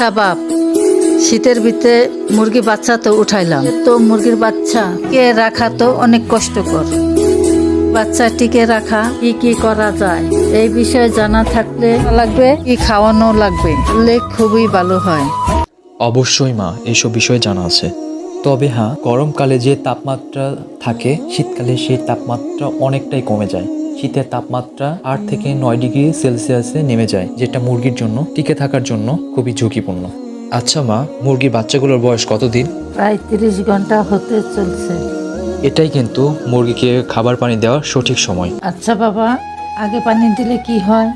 আচ্ছা বাপ। শীতের ভিতরে মুরগি বাচ্চা তো উঠাইলাম। তো মুরগির বাচ্চা কে রাখা তো অনেক কষ্টকর। বাচ্চা টিকে রাখা কি কি করা যায়, এই বিষয়ে জানা থাকলে লাগবে, কি খাওয়ানো লাগবে তাহলে খুবই ভালো হয়। অবশ্যই মা এইসব বিষয়ে জানা আছে। তবে হ্যাঁ গরমকালে যে তাপমাত্রা থাকে, শীতকালে সেই তাপমাত্রা অনেকটাই কমে যায়। শীতের তাপমাত্রা আট থেকে নয় ডিগ্রি সেলসিয়াসে নেমে যায় যেটা মুরগির জন্য টিকে থাকার জন্য খুবই ঝুঁকিপূর্ণ। আচ্ছা মা মুরগির বাচ্চাগুলোর বয়স কতদিন? প্রায় তিরিশ ঘণ্টা হতে চলছে। এটাই কিন্তু মুরগিকে খাবার পানি দেওয়ার সঠিক সময়। আচ্ছা বাবা আগে পানি দিলে কি হয়?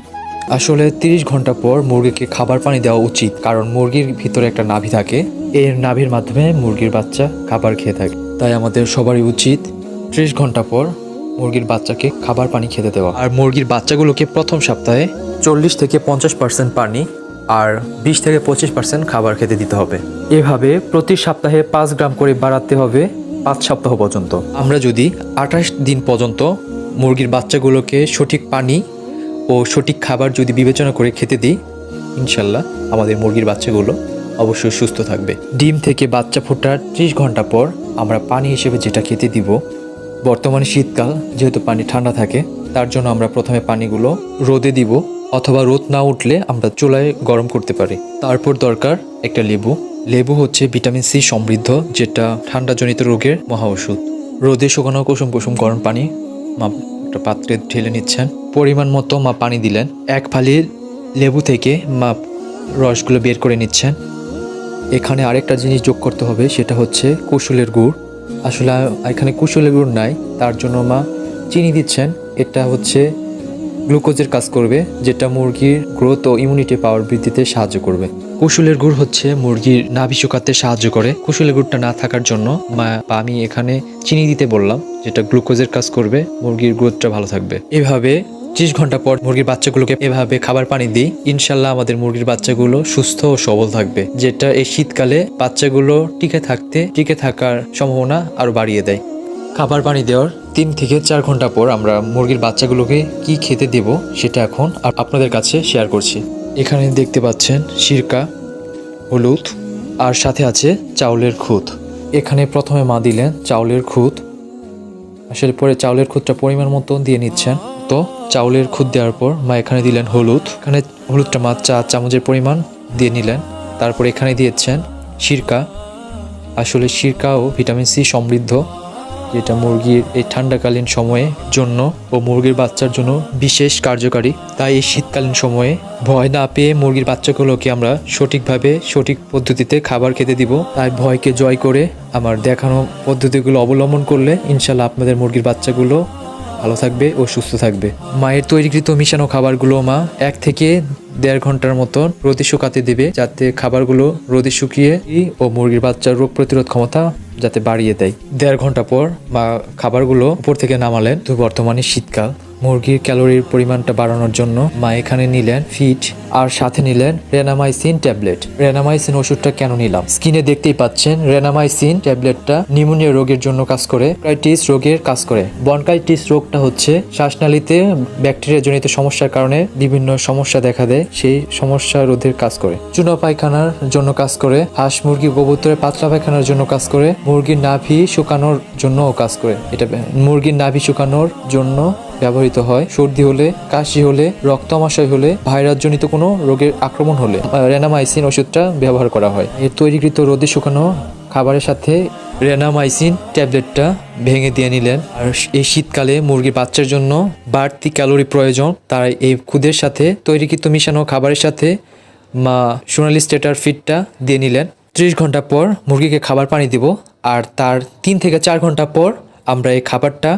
আসলে তিরিশ ঘণ্টা পর মুরগিকে খাবার পানি দেওয়া উচিত কারণ মুরগির ভিতরে একটা নাভি থাকে। এই নাভির মাধ্যমে মুরগির বাচ্চা খাবার খেয়ে থাকে। তাই আমাদের সবারই উচিত ত্রিশ ঘণ্টা পর মুরগির বাচ্চাকে খাবার পানি খেতে দেওয়া। আর মুরগির বাচ্চাগুলোকে প্রথম সপ্তাহে চল্লিশ থেকে পঞ্চাশ পার্সেন্ট পানি আর বিশ থেকে পঁচিশ পার্সেন্ট খাবার খেতে দিতে হবে। এভাবে প্রতি সপ্তাহে পাঁচ গ্রাম করে বাড়াতে হবে পাঁচ সপ্তাহ পর্যন্ত। আমরা যদি আঠাশ দিন পর্যন্ত মুরগির বাচ্চাগুলোকে সঠিক পানি ও সঠিক খাবার যদি বিবেচনা করে খেতে দিই, ইনশাল্লাহ আমাদের মুরগির বাচ্চাগুলো অবশ্যই সুস্থ থাকবে। ডিম থেকে বাচ্চা ফোটার ত্রিশ ঘণ্টা পর আমরা পানি হিসেবে যেটা খেতে দিব বর্তমানে শীতকাল, যেহেতু পানি ঠান্ডা থাকে, তার জন্য আমরা প্রথমে পানিগুলো রোদে দিব অথবা রোদ না উঠলে আমরা চুলায় গরম করতে পারি। তারপর দরকার একটা লেবু। লেবু হচ্ছে ভিটামিন সি সমৃদ্ধ, যেটা ঠান্ডাজনিত রোগের মহা ওষুধ। রোদে শুকানো কুসুম কুসুম গরম পানি, মা একটা পাত্রে ঢেলে নিচ্ছেন। পরিমাণ মতো মা পানি দিলেন। এক ফালি লেবু থেকে মা রসগুলো বের করে নিচ্ছেন। এখানে আরেকটা জিনিস যোগ করতে হবে, সেটা হচ্ছে কুসুলের গুড়। আসলে এখানে কুসুলের গুড় নাই, তার জন্য মা চিনি দিচ্ছেন। এটা হচ্ছে গ্লুকোজের কাজ করবে, যেটা মুরগির গ্রোথ ও ইমিউনিটি পাওয়ার বৃদ্ধিতে সাহায্য করবে। কুসুলের গুড় হচ্ছে মুরগির নাভি শুকাতে সাহায্য করে। কুসুলের গুড়টা না থাকার জন্য মা, বা আমি এখানে চিনি দিতে বললাম, যেটা গ্লুকোজের কাজ করবে, মুরগির গ্রোথটা ভালো থাকবে। এভাবে ত্রিশ ঘণ্টা পর মুরগির বাচ্চাগুলোকে এভাবে খাবার পানি দিই, ইনশাল্লাহ আমাদের মুরগির বাচ্চাগুলো সুস্থ ও সবল থাকবে, যেটা এই শীতকালে বাচ্চাগুলো টিকে থাকতে, টিকে থাকার সম্ভাবনা আরও বাড়িয়ে দেয়। খাবার পানি দেওয়ার তিন থেকে চার ঘণ্টা পর আমরা মুরগির বাচ্চাগুলোকে কি খেতে দেব সেটা এখন আপ- আপনাদের কাছে শেয়ার করছি। এখানে দেখতে পাচ্ছেন সিরকা, হলুদ, আর সাথে আছে চাউলের খুদ এখানে প্রথমে মা দিলেন চাউলের খুদ আসলে পরে চাউলের খুদটা পরিমাণ মতো দিয়ে নিচ্ছেন। তো চাউলের খুদ দেওয়ার পর মা এখানে দিলেন হলুদ। এখানে হলুদটা মা চা চামচের পরিমাণ দিয়ে নিলেন। তারপর এখানে দিয়েছেন সিরকা। আসলে সিরকাও ভিটামিন সি সমৃদ্ধ, যেটা মুরগির এই ঠান্ডাকালীন সময়ে জন্য ও মুরগির বাচ্চার জন্য বিশেষ কার্যকারী। তাই এই শীতকালীন সময়ে ভয় না পেয়ে মুরগির বাচ্চাগুলোকে আমরা সঠিকভাবে, সঠিক পদ্ধতিতে খাবার খেতে দিব। তাই ভয়কে জয় করে আমার দেখানো পদ্ধতিগুলো অবলম্বন করলে ইনশাল্লাহ আপনাদের মুরগির বাচ্চাগুলো ভালো থাকবে ও সুস্থ থাকবে। মায়ের তৈরিকৃত মিশানো খাবারগুলো মা এক থেকে দেড় ঘণ্টার মতো রোদে শুকাতে দেবে, যাতে খাবারগুলো রোদে শুকিয়ে ও মুরগির বাচ্চার রোগ প্রতিরোধ ক্ষমতা যাতে বাড়িয়ে দেয়। দেড় ঘণ্টা পর মা খাবারগুলো উপর থেকে নামালেন। তো বর্তমানে শীতকাল। মুরগির ক্যালোরির পরিমাণটা বাড়ানোর জন্য মা এখানে নিলেন ফিট আর সাথে নিলেন রেনামাইসিন ট্যাবলেট। রেনামাইসিন ওষুধটা কেন নিলাম? স্কিনে দেখতেই পাচ্ছেন, রেনামাইসিন ট্যাবলেটটা নিউমোনিয়া রোগের জন্য কাজ করে ব্রনকাইটিস রোগের কাজ করে। বনকাইটিস রোগটা হচ্ছে শ্বাসনালীতে ব্যাকটেরিয়া জনিত সমস্যার কারণে বিভিন্ন সমস্যা দেখা দেয়, সেই সমস্যা রোধের কাজ করে। চুনা পায়খানার জন্য কাজ করে, হাঁস মুরগি কবুতরের পাতলা পায়খানার জন্য কাজ করে, মুরগির নাভি শুকানোর জন্যও কাজ করে। এটা মুরগির নাভি শুকানোর জন্য ব্যবহৃত হয়। সর্দি হলে, কাশি হলে, রক্তমাশয় হলে ভাইরাস জনিত কোনো রোগের আক্রমণ হলে রেনামাইসিন ওষুধটা ব্যবহার করা হয়। এর তৈরিকৃত রোদে শুকানো খাবারের সাথে রেনামাইসিন ট্যাবলেটটা ভেঙে দিয়ে নিলেন। আর এই শীতকালে মুরগির বাচ্চার জন্য বাড়তি ক্যালোরি প্রয়োজন। তাই এই খুদের সাথে তৈরিকৃত মিশানো খাবারের সাথে মা সোনালি স্টেটার ফিডটা দিয়ে নিলেন। ত্রিশ ঘণ্টা পর মুরগিকে খাবার পানি দিব। আর তার তিন থেকে চার ঘণ্টা পর আমরা এই খাবারটা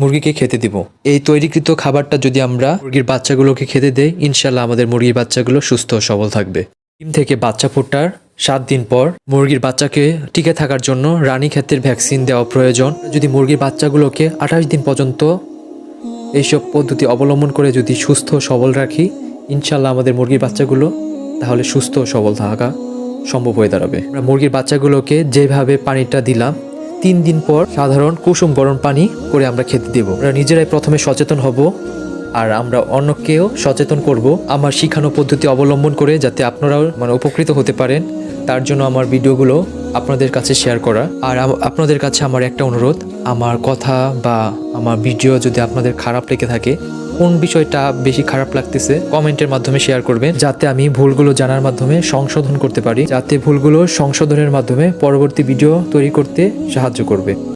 মুরগিকে খেতে দিব। এই তৈরিকৃত খাবারটা যদি আমরা মুরগির বাচ্চাগুলোকে খেতে দেই, ইনশাল্লাহ আমাদের মুরগির বাচ্চাগুলো সুস্থ ও সবল থাকবে। ডিম থেকে বাচ্চা ফোটার সাত দিন পর মুরগির বাচ্চাকে টিকে থাকার জন্য রানী ক্ষেত্রের ভ্যাকসিন দেওয়া প্রয়োজন। যদি মুরগির বাচ্চাগুলোকে আঠাশ দিন পর্যন্ত এইসব পদ্ধতি অবলম্বন করে যদি সুস্থ সবল রাখি, ইনশাল্লাহ আমাদের মুরগির বাচ্চাগুলো তাহলে সুস্থ সবল থাকা সম্ভব হয়ে দাঁড়াবে। আমরা মুরগির বাচ্চাগুলোকে যেভাবে পানিটা দিলাম তিন দিন পর সাধারণ কুসুম গরম পানি করে আমরা খেতে দেব। আমরা নিজেরাই প্রথমে সচেতন হব আর আমরা অন্যকেও সচেতন করব আমার শিখানো পদ্ধতি অবলম্বন করে যাতে আপনারাও মানে উপকৃত হতে পারেন। তার জন্য আমার ভিডিওগুলো আপনাদের কাছে শেয়ার করা। আর আপনাদের কাছে আমার একটা অনুরোধ, আমার কথা বা আমার ভিডিও যদি আপনাদের খারাপ লেগে থাকে কোন বিষয়টা বেশি খারাপ লাগতেছে, কমেন্টের মাধ্যমে শেয়ার করবেন, যাতে আমি ভুলগুলো জানার মাধ্যমে সংশোধন করতে পারি, যাতে ভুলগুলো সংশোধনের মাধ্যমে পরবর্তী ভিডিও তৈরি করতে সাহায্য করবে।